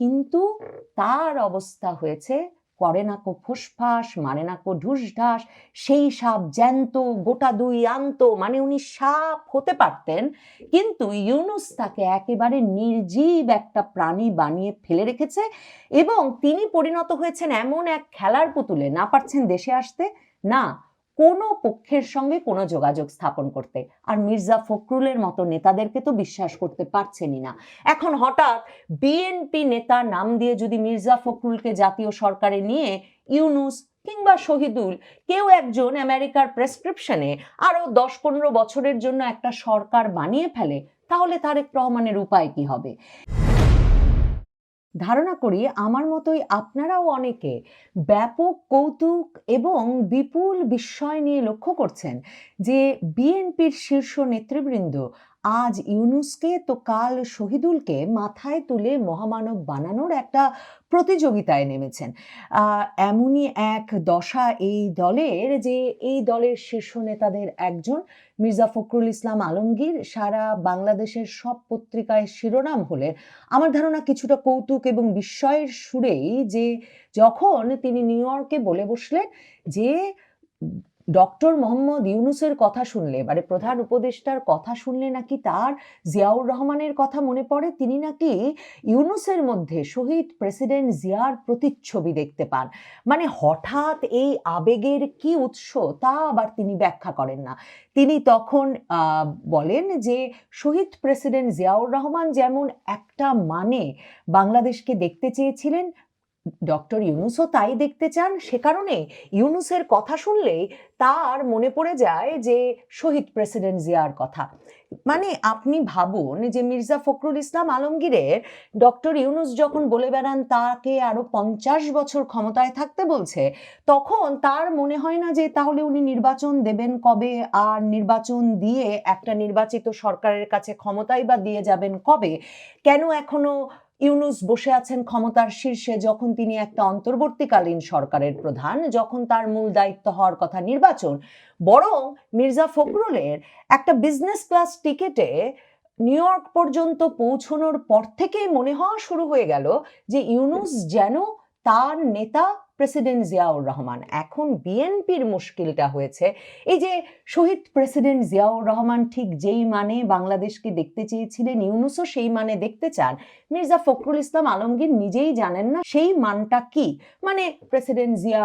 কিন্তু তার অবস্থা হয়েছে করে না কো ফুসফাস মানে না কো ঢুসঢাস, সেই সাপ জ্যান্ত, গোটা দুই আন্ত মানে উনি সাপ হতে পারতেন, কিন্তু ইউনুস তাকে একেবারে নির্জীব একটা প্রাণী বানিয়ে ফেলে রেখেছে এবং তিনি পরিণত হয়েছেন এমন এক খেলার পুতুলে, না পারছেন দেশে আসতে, না কোনো পক্ষের সঙ্গে কোনো যোগাযোগ স্থাপন করতে। আর মির্জা ফখরুলের মতো নেতাদেরকে তো বিশ্বাস করতে পারছেনই না। এখন হঠাৎ বিএনপি নেতা নাম দিয়ে যদি মির্জা ফখরুলকে জাতীয় সরকারে নিয়ে ইউনুস কিংবা শহীদুল কেউ একজন আমেরিকার প্রেসক্রিপশনে আরও দশ পনেরো বছরের জন্য একটা সরকার বানিয়ে ফেলে, তাহলে তারেক রহমানের উপায় কি হবে? ধারণা করি আমার মতোই আপনারাও অনেকে ব্যাপক কৌতুক এবং বিপুল বিস্ময় নিয়ে লক্ষ্য করছেন যে বিএনপির শীর্ষ নেতৃবৃন্দ আজ ইউনুসকে তো কাল শহীদুলকে মাথায় তুলে মহামানব বানানোর একটা প্রতিযোগিতায় নেমেছেন। এমনই এক দশা এই দলের যে এই দলের শীর্ষ নেতাদের একজন মির্জা ফখরুল ইসলাম আলমগীর, সারা বাংলাদেশের সব পত্রিকায় শিরোনাম হলেন। আমার ধারণা কিছুটা কৌতুক এবং বিস্ময়ের সুরেই যে যখন তিনি নিউ ইয়র্কে বলে বসলেন যে ডক্টর মোহাম্মদ ইউনুসের কথা শুনলে মানে প্রধান উপদেষ্টার কথা শুনলে নাকি তার জিয়াউর রহমানের কথা মনে পড়ে? তিনি নাকি ইউনুসের মধ্যে শহীদ প্রেসিডেন্ট জিয়ার প্রতিচ্ছবি দেখতে পান। মানে হঠাৎ এই আবেগের কি উৎস তা আবার তিনি ব্যাখ্যা করেন না। তিনি তখন বলেন যে শহীদ প্রেসিডেন্ট জিয়াউর রহমান যেমন একটা মানে বাংলাদেশকে দেখতে চেয়েছিলেন ডক্টর ইউনুসও তাই দেখতে চান? সে কারণে ইউনুসের কথা শুনলেই তার মনে পড়ে যায় যে শহীদ প্রেসিডেন্ট জিয়ার কথা। মানে আপনি ভাবুন যে মির্জা ফখরুল ইসলাম আলমগীরের ডক্টর ইউনুস যখন বলে বেড়ান, তাকে আরও পঞ্চাশ বছর ক্ষমতায় থাকতে বলছে, তখন তার মনে হয় না যে তাহলে উনি নির্বাচন দেবেন কবে? আর নির্বাচন দিয়ে একটা নির্বাচিত সরকারের কাছে ক্ষমতাই বা দিয়ে যাবেন কবে? কেন এখনও ইউনুস বসে আছেন ক্ষমতার শীর্ষে যখন তিনি একটা অন্তর্বর্তীকালীন সরকারের প্রধান, যখন তার মূল দায়িত্ব হওয়ার কথা নির্বাচন, বরং মির্জা ফখরুলের একটা বিজনেস ক্লাস টিকেটে নিউ ইয়র্ক পর্যন্ত পৌঁছনোর পর থেকেই মনে হওয়া শুরু হয়ে গেল যে ইউনুস যেন তার নেতা প্রেসিডেন্ট জিয়াউর রহমান। এখন বিএনপির মুশকিলটা হয়েছে। এই যে শহীদ প্রেসিডেন্ট জিয়াউর রহমান ঠিক যেই মানে বাংলাদেশকে দেখতে চেয়েছিলেন, ইউনুসও সেই মানে দেখতে চান। মির্জা ফখরুল ইসলাম আলমগীর নিজেই জানেন না সেই মানটা কি। মানে প্রেসিডেন্ট জিয়া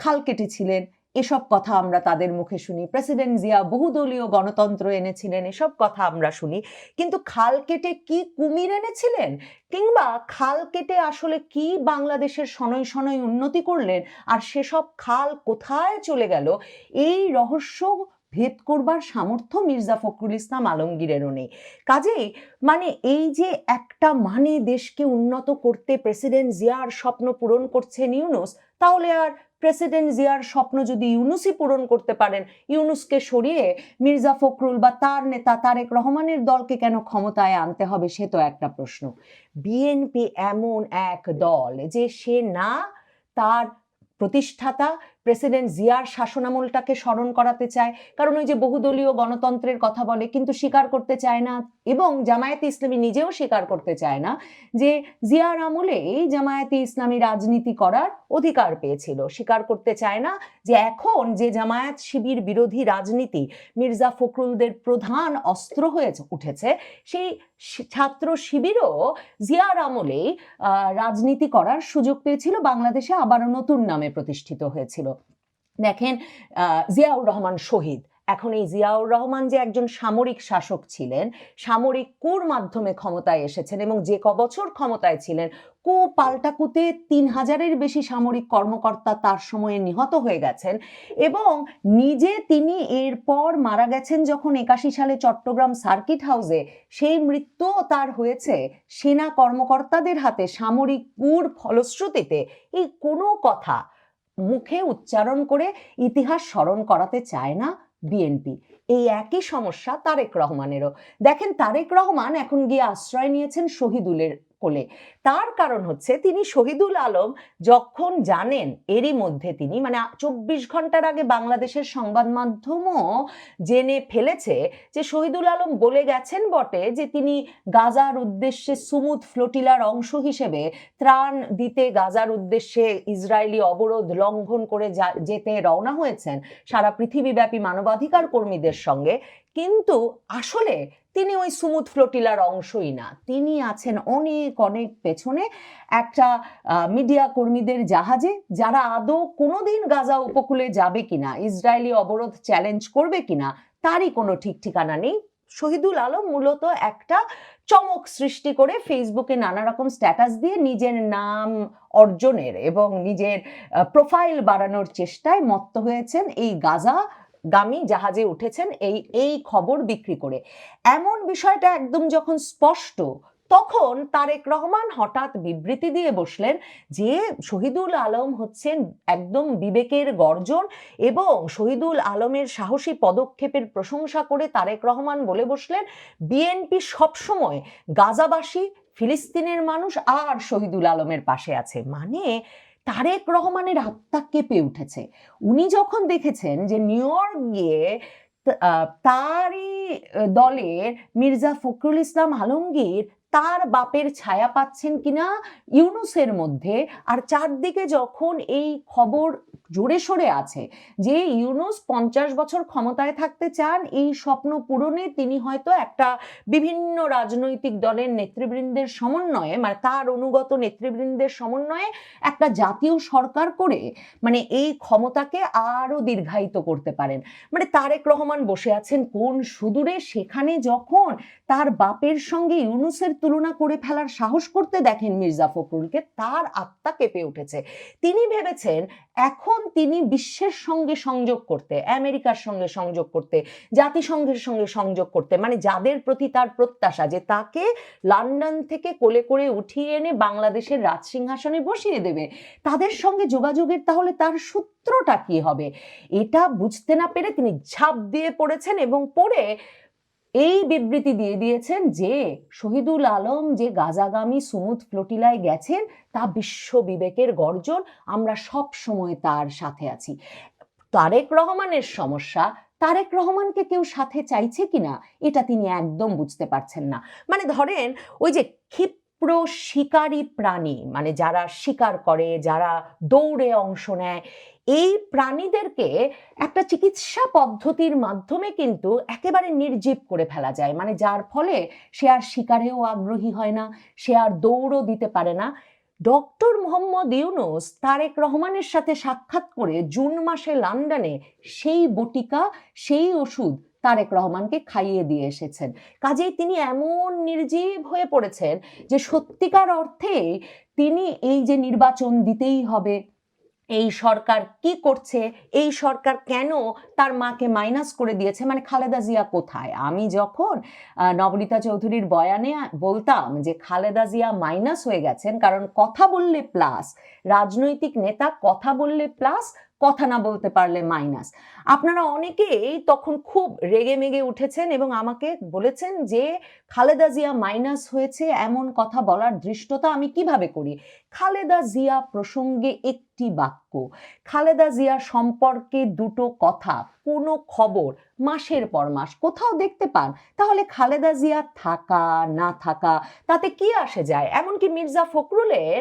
খাল কেটেছিলেন এসব কথা আমরা তাদের মুখে শুনি। প্রেসিডেন্ট জিয়া বহুদলীয় গণতন্ত্র এনেছিলেন, এসব কথা আমরা শুনি। কিন্তু খাল কেটে কি কুমির এনেছিলেন? কিংবা খাল কেটে আসলে কি বাংলাদেশের শনৈ শনৈ উন্নতি করলেন? আর সেসব খাল কোথায় চলে গেল? এই রহস্য ভেদ করবার সামর্থ্য মির্জা ফখরুল ইসলাম আলমগীরেরও নেই। কাজেই মানে এই যে একটা মানে দেশকে উন্নত করতে প্রেসিডেন্ট জিয়ার স্বপ্ন পূরণ করছেন ইউনুস, তাহলে আর প্রেসিডেন্ট জিয়ার স্বপ্ন যদি ইউনুসই পূরণ করতে পারেন, ইউনুসকে সরিয়ে মির্জা ফখরুল বা তার নেতা তারেক রহমানের দলকে কেন ক্ষমতায় আনতে হবে, সে তো একটা প্রশ্ন। বিএনপি এমন এক দল যে সে না তার প্রতিষ্ঠাতা প্রেসিডেন্ট জিয়ার শাসনামলটাকে স্মরণ করাতে চায়, কারণ ওই যে বহুদলীয় গণতন্ত্রের কথা বলে, কিন্তু স্বীকার করতে চায় না, এবং জামায়াতে ইসলামী নিজেও স্বীকার করতে চায় না যে জিয়ার আমলে এই জামায়াতে ইসলামী রাজনীতি করার অধিকার পেয়েছিল। স্বীকার করতে চায় না যে এখন যে জামায়াত শিবির বিরোধী রাজনীতি মির্জা ফখরুলদের প্রধান অস্ত্র হয়ে উঠেছে, সেই ছাত্র শিবিরও জিয়ার আমলেই রাজনীতি করার সুযোগ পেয়েছিল, বাংলাদেশে আবারও নতুন নামে প্রতিষ্ঠিত হয়েছিল। দেখেন জিয়াউর রহমান শহীদ। এখন এই জিয়াউর রহমান যে একজন সামরিক শাসক ছিলেন, সামরিক কুর মাধ্যমে ক্ষমতায় এসেছেন এবং যে কবছর ক্ষমতায় ছিলেন, কু পাল্টাকুতে তিন হাজারের বেশি সামরিক কর্মকর্তা তার সময়ে নিহত হয়ে গেছেন এবং নিজে তিনি এরপর মারা গেছেন যখন একাশি সালে চট্টগ্রাম সার্কিট হাউসে। সেই মৃত্যুও তার হয়েছে সেনা কর্মকর্তাদের হাতে সামরিক কুর ফলশ্রুতিতে। এই কোনো কথা মুখে উচ্চারণ করে ইতিহাস স্মরণ করাতে চায় না বিএনপি। এই একই সমস্যা তারেক রহমানেরও। দেখেন, তারেক রহমান এখন গিয়ে আশ্রয় নিয়েছেন শহীদুলের কোলে। তার কারণ হচ্ছে তিনি শহীদুল আলম যখন জানেন, এরই মধ্যে তিনি মানে চব্বিশ ঘণ্টার আগে বাংলাদেশের সংবাদ মাধ্যমও জেনে ফেলেছে যে শহীদুল আলম বলে গেছেন বটে যে তিনি গাজার উদ্দেশ্যে সুমুদ ফ্লোটিলার অংশ হিসেবে ত্রাণ দিতে গাজার উদ্দেশ্যে ইসরায়েলি অবরোধ লঙ্ঘন করে যেতে রওনা হয়েছেন সারা পৃথিবীব্যাপী মানবাধিকার কর্মীদের সঙ্গে। কিন্তু আসলে তিনি ওই সুমুদ ফ্লোটিলার অংশই না। তিনি আছেন অনেক অনেক পেছনে একটা মিডিয়া কর্মীদের জাহাজে যারা আদৌ কোনোদিন গাজা উপকূলে যাবে কিনা, ইসরায়েলি অবরোধ চ্যালেঞ্জ করবে কিনা, তারই কোনো ঠিক ঠিকানা নেই। শহীদুল আলম মূলত একটা চমক সৃষ্টি করে ফেসবুকে নানা রকম স্ট্যাটাস দিয়ে নিজের নাম অর্জনের এবং নিজের প্রোফাইল বাড়ানোর চেষ্টায় মত্ত হয়েছেন এই গাজা গামী জাহাজে উঠেছেন এই এই খবর বিক্রি করে। এমন বিষয়টা একদম যখন স্পষ্ট, তখন তারেক রহমান হঠাৎ বিবৃতি দিয়ে বসলেন যে, শহীদুল আলম হচ্ছেন একদম বিবেকের গর্জন এবং শহীদুল আলমের সাহসী পদক্ষেপের প্রশংসা করে তারেক রহমান বলে বসলেন, বিএনপি সবসময় গাজাবাসী, ফিলিস্তিনের মানুষ আর শহীদুল আলমের পাশে আছে। মানে তারেক রহমানের আত্মা কেঁপে উঠেছে। উনি যখন দেখেছেন যে নিউ ইয়র্ক গিয়ে তারই দলের মির্জা ফখরুল ইসলাম আলমগীর তার বাপের ছায়া পাচ্ছেন কিনা ইউনুসের মধ্যে? আর চারদিকে যখন এই খবর জোরে সরে আছে যে ইউনুস পঞ্চাশ বছর ক্ষমতায় থাকতে চান, এই স্বপ্ন পূরণে তিনি হয়তো একটা বিভিন্ন রাজনৈতিক দলের নেতৃবৃন্দের সমন্বয়ে মানে তার অনুগত নেতৃবৃন্দের সমন্বয়ে একটা জাতীয় সরকার করে মানে এই ক্ষমতাকে আরও দীর্ঘায়িত করতে পারেন। মানে তারেক রহমান বসে আছেন কোন সুদূরে? সেখানে যখন তার বাপের সঙ্গে ইউনুসের তুলনা করে ফেলার সাহস করতে দেখেন মির্জা ফখরুলকে, তার আত্মা কেঁপে উঠেছে। তিনি ভেবেছেন, এখন তিনি বিশ্বের সঙ্গে সংযোগ করতে, আমেরিকার সঙ্গে সংযোগ করতে, জাতিসংঘের সঙ্গে সংযোগ করতে মানে যাদের প্রতি তার প্রত্যাশা যে তাকে লন্ডন থেকে কোলে করে উঠিয়ে এনে বাংলাদেশের রাজসিংহাসনে বসিয়ে দেবে, তাদের সঙ্গে যোগাযোগের তাহলে তার সূত্রটা কি হবে? এটা বুঝতে না পেরে তিনি ঝাঁপ দিয়ে পড়েছেন এবং পড়ে এই বিবৃতি দিয়ে দিয়েছেন যে শহীদুল আলম যে গাজাগামী সুমুদ ফ্লোটিলায় গেছেন, তা বিশ্ব বিবেকের গর্জন, আমরা সব সময় তার সাথে আছি। তারেক রহমানের সমস্যা, তারেক রহমানকে কেউ সাথে চাইছে কিনা, এটা তিনি একদম বুঝতে পারছেন না। মানে ধরেন, ওই যে ক্ষিপ্র শিকারী প্রাণী মানে যারা শিকার করে, যারা দৌড়ে অংশ নেয় এই প্রাণীদেরকে একটা চিকিৎসা পদ্ধতির মাধ্যমে কিন্তু একেবারে নির্জীব করে ফেলা যায়। মানে যার ফলে সে আর শিকারেও আগ্রহী হয় না, সে আর দৌড়ও দিতে পারে না। ডক্টর মোহাম্মদ ইউনুস তারেক রহমানের সাথে সাক্ষাৎ করে জুন মাসে লন্ডনে সেই বটিকা, সেই ওষুধ তারেক রহমানকে খাইয়ে দিয়ে এসেছেন। কাজেই তিনি এমন নির্জীব হয়ে পড়েছেন যে সত্যিকার অর্থে তিনি এই যে নির্বাচন দিতেই হবে এই সরকার কি করছে? এই সরকার কেন তার মাকে মাইনাস করে দিয়েছে? মানে খালেদা জিয়া কোথায়? আমি যখন নবনীতা চৌধুরীর বয়ানে বলতাম যে খালেদা জিয়া মাইনাস হয়ে গেছেন, কারণ কথা বললে প্লাস রাজনৈতিক নেতা কথা বললে প্লাস কথা না বলতে পারলে মাইনাস আপনারা অনেকেই তখন খুব রেগে মেগে উঠেছেন এবং আমাকে বলেছেন যে খালেদা জিয়া মাইনাস হয়েছে, এমন কথা বলার ধৃষ্টতা আমি কীভাবে করি? খালেদা জিয়া প্রসঙ্গে একটি বাক্য। খালেদা জিয়া সম্পর্কে দুটো কথা, কোনো খবর মাসের পর মাস, কোথাও দেখতে পান? তাহলে খালেদা জিয়া থাকা, না থাকা, তাতে কি আসে যায়? এমনকি মির্জা ফখরুলের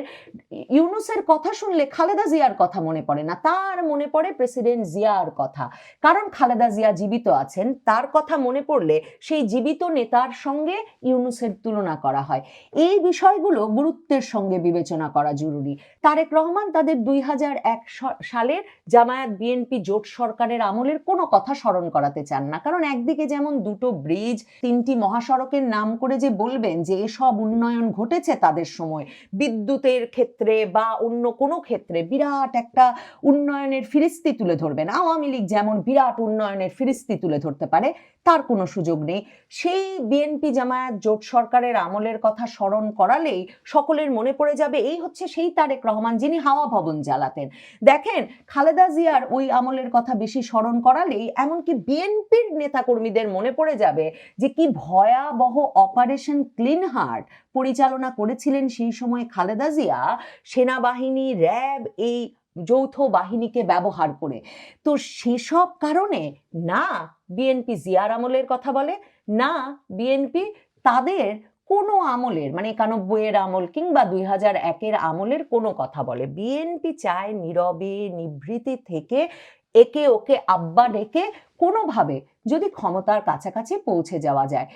ইউনুসের কথা শুনলে খালেদা জিয়ার কথা মনে পড়ে না, তার মনে পড়ে প্রেসিডেন্ট জিয়ার কথা। কারণ খালেদা জিয়া জীবিত আছেন, তার কথা মনে পড়লে সেই জীবিত নেতার সঙ্গে ইউনুসের তুলনা করা হয়। এই বিষয়গুলো গুরুত্বের সঙ্গে বিবেচনা করা জরুরি। তারেক রহমান তাদের দুই হাজার এক সালের জামায়াত বিএনপি জোট সরকারের আমলের কোনো কথা স্মরণ করাতে চান না। কারণ একদিকে যেমন দুটো ব্রিজ, তিনটি মহাসড়কের নাম করে যে বলবেন যে এসব উন্নয়ন ঘটেছে তাদের সময়, বিদ্যুতের ক্ষেত্রে বা অন্য কোনো ক্ষেত্রে বিরাট একটা উন্নয়নের ফিরিস্তি তুলে ধরবেন। আওয়ামী লীগ যেমন বিরাট উন্নয়নের ফিরিস্তি তুলে ধরতে পারে, তার কোনো সুযোগ নেই। সেই বিএনপি জামায়াত জোট সরকারের আমলের কথা স্মরণ করালেই সকলের মনে পড়ে যাবে, এই হচ্ছে সেই তারেক রহমান, যিনি হাওয়া ভবন জ্বালাতেন। দেখেন, খালেদা জিয়ার ওই আমলের কথা বেশি স্মরণ করালেই এমনকি বিএনপি বিএনপির নেতাকর্মীদের মনে পড়ে যাবে যে কি ভয়াবহ অপারেশন ক্লিন হার্ট পরিচালনা করেছিলেন সেই সময় খালেদা জিয়া, সেনাবাহিনী, র্যাব এই যৌথ বাহিনীকে ব্যবহার করে। তো সেসব কারণে না বিএনপি জিয়ার আমলের কথা বলে, না বিএনপি তাদের কোনো আমলের মানে একানব্বইয়ের আমল কিংবা দুই হাজার একের আমলের কোনো কথা বলে। বিএনপি চায় নীরবে নিভৃতি থেকে একে ওকে আব্বা ডেকে কোনোভাবে যদি ক্ষমতার কাছাকাছি পৌঁছে যাওয়া যায়।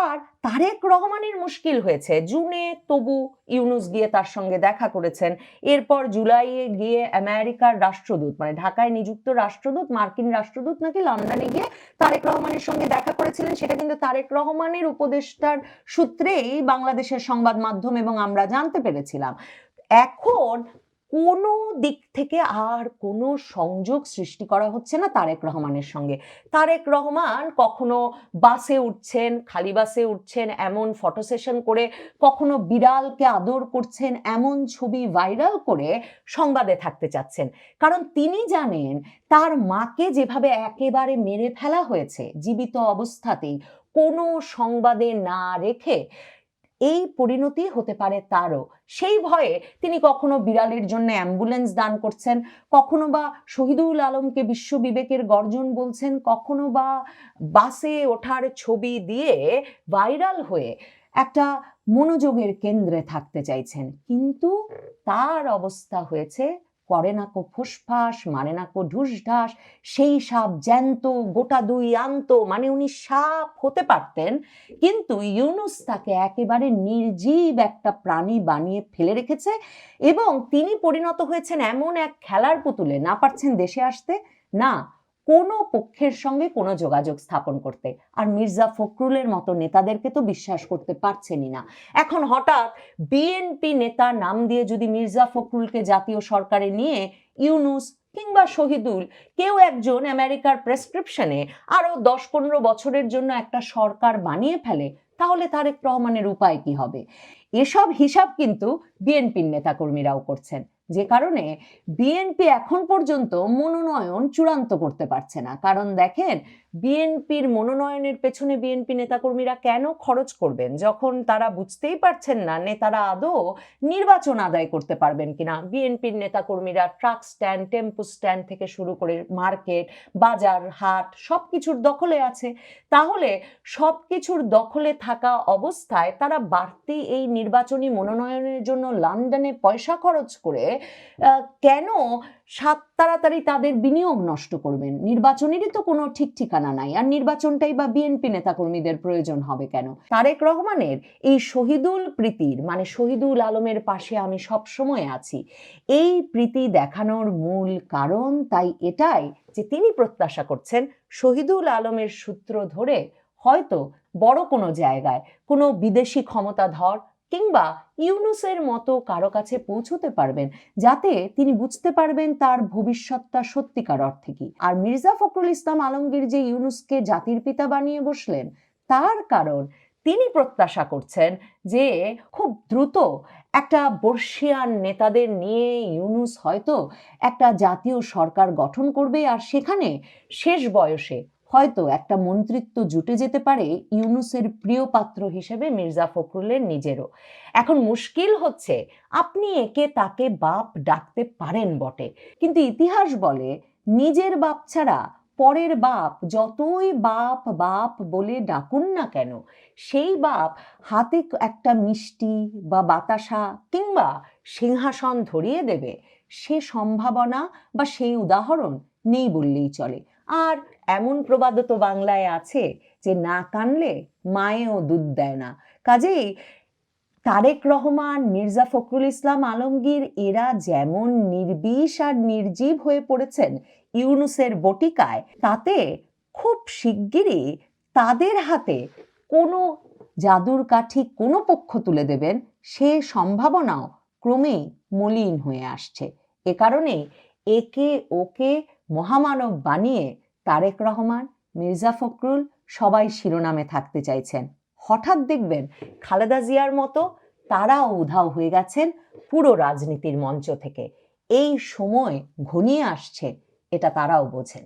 আর তারেক রহমানের মুশকিল হয়েছে। জুনে তবু ইউনুস গিয়ে তার সঙ্গে দেখা করেছেন। এরপর জুলাইয়ে গিয়ে আমেরিকার রাষ্ট্রদূত মানে ঢাকায় নিযুক্ত রাষ্ট্রদূত, মার্কিন রাষ্ট্রদূত নাকি লন্ডনে গিয়ে তারেক রহমানের সঙ্গে দেখা করেছিলেন, সেটা কিন্তু তারেক রহমানের উপদেষ্টার সূত্রেই বাংলাদেশের সংবাদ মাধ্যম এবং আমরা জানতে পেরেছিলাম। এখন কোনো দিক থেকে আর কোনো সংযোগ সৃষ্টি করা হচ্ছে না তারেক রহমানের সঙ্গে। তারেক রহমান কখনো বাসে উঠছেন, খালি বাসে উঠছেন, এমন ফটো সেশন করে কখনো বিড়ালকে আদর করছেন, এমন ছবি ভাইরাল করে সংবাদে থাকতে চাচ্ছেন। কারণ তিনি জানেন তার মাকে যেভাবে একেবারে মেরে ফেলা হয়েছে জীবিত অবস্থাতেই, কোনো সংবাদে না রেখে এই পরিণতি হতে পারে তারও। সেই ভয়ে তিনি কখনো বিড়ালের জন্য অ্যাম্বুলেন্স দান করছেন, কখনো বা শহীদুল আলমকে বিশ্ব বিবেকের গর্জন বলছেন, কখনো বা বাসে ওঠার ছবি দিয়ে ভাইরাল হয়ে একটা মনোযোগের কেন্দ্রে থাকতে চাইছেন। কিন্তু তার অবস্থা হয়েছে করে না কো ফুসফাস মানে না কো ঢুসঢাস, সেই সাপ জ্যান্ত, গোটা দুই আন্ত মানে উনি সাপ হতে পারতেন, কিন্তু ইউনুস তাকে একেবারে নির্জীব একটা প্রাণী বানিয়ে ফেলে রেখেছে এবং তিনি পরিণত হয়েছেন এমন এক খেলার পুতুলে। না পারছেন দেশে আসতে? না। কোনো পক্ষের সঙ্গে কোনো যোগাযোগ স্থাপন করতে। আর মির্জা ফখরুলের মতো নেতাদেরকে তো বিশ্বাস করতে পারছেনই না। এখন হঠাৎ বিএনপি নেতা নাম দিয়ে যদি মির্জা ফখরুলকে জাতীয় সরকারে নিয়ে ইউনুস কিংবা শহীদুল, কেউ একজন আমেরিকার প্রেসক্রিপশনে আরও দশ পনেরো বছরের জন্য একটা সরকার বানিয়ে ফেলে, তাহলে তারেক রহমানের উপায় কি হবে? এসব হিসাব কিন্তু বিএনপির নেতাকর্মীরাও করছেন। যে কারণে বিএনপি এখন পর্যন্ত মনোনয়ন চূড়ান্ত করতে পারছে না। কারণ দেখেন বিএনপির মনোনয়নের পেছনে বিএনপি নেতাকর্মীরা কেন খরচ করবেন? যখন তারা বুঝতেই পারছেন না নেতারা আদৌ নির্বাচন আদায় করতে পারবেন কিনা। বিএনপির নেতাকর্মীরা ট্রাক স্ট্যান্ড, টেম্পো স্ট্যান্ড থেকে শুরু করে মার্কেট, বাজার, হাট সব কিছুর দখলে আছে। তাহলে সব কিছুর দখলে থাকা অবস্থায় তারা বাড়তি এই নির্বাচনী মনোনয়নের জন্য লন্ডনে পয়সা খরচ করে কেন সাত তাড়াতাড়ি তাদের বিনিয়োগ নষ্ট করবেন? নির্বাচনেরই তো কোনো ঠিক ঠিকানা নাই। আর নির্বাচনটাই বা বিএনপি নেতাকর্মীদের প্রয়োজন হবে কেন? তারেক রহমানের এই শহীদুল প্রীতির মানে শহীদুল আলমের পাশে আমি সব সময় আছি, এই প্রীতি দেখানোর মূল কারণ তাই এটাই যে তিনি প্রত্যাশা করছেন শহীদুল আলমের সূত্র ধরে হয়তো বড় কোনো জায়গায় কোনো বিদেশি ক্ষমতাধর কিংবা ইউনুসের মতো কারও কাছে পৌঁছতে পারবেন, যাতে তিনি বুঝতে পারবেন তার ভবিষ্যৎটা সত্যিকার অর্থে কি। আর মির্জা ফখরুল ইসলাম আলমগীর যে ইউনুসকে জাতির পিতা বানিয়ে বসলেন, তার কারণ তিনি প্রত্যাশা করছেন যে খুব দ্রুত একটা বর্ষিয়ান নেতাদের নিয়ে ইউনুস হয়তো একটা জাতীয় সরকার গঠন করবে, আর সেখানে শেষ বয়সে হয়তো একটা মন্ত্রিত্ব জুটে যেতে পারে ইউনুসের প্রিয় পাত্র হিসেবে মির্জা ফখরুলের নিজেরও। এখন মুশকিল হচ্ছে, আপনি একে তাকে বাপ ডাকতে পারেন বটে। কিন্তু ইতিহাস বলে, নিজের বাপ ছাড়া পরের বাপ যতই বাপ বাপ বলে ডাকুন না কেন, সেই বাপ হাতে একটা মিষ্টি বা বাতাসা কিংবা সিংহাসন ধরিয়ে দেবে। সে সম্ভাবনা বা সেই উদাহরণ নেই বললেই চলে। আর এমন প্রবাদ তো বাংলায় আছে যে না কানলে মায়েও দুধ দেয় না। কাজেই তারেক রহমান, মির্জা ফখরুল ইসলাম, আলমগীর এরা যেমন নির্বিষ আর নির্জীব হয়ে পড়েছেন ইউনুসের বটিকায়, তাতে খুব শিগগিরই তাদের হাতে কোনো জাদুর কাঠি কোনো পক্ষ তুলে দেবেন, সে সম্ভাবনাও ক্রমেই মলিন হয়ে আসছে। এ কারণেই একে ওকে মহামানব বানিয়ে তারেক রহমান, মির্জা ফখরুল সবাই শিরোনামে থাকতে চাইছেন। হঠাৎ দেখবেন খালেদা জিয়ার মতো তারাও উধাও হয়ে গেছেন পুরো রাজনীতির মঞ্চ থেকে। এই সময় ঘনিয়ে আসছে, এটা তারাও বোঝেন।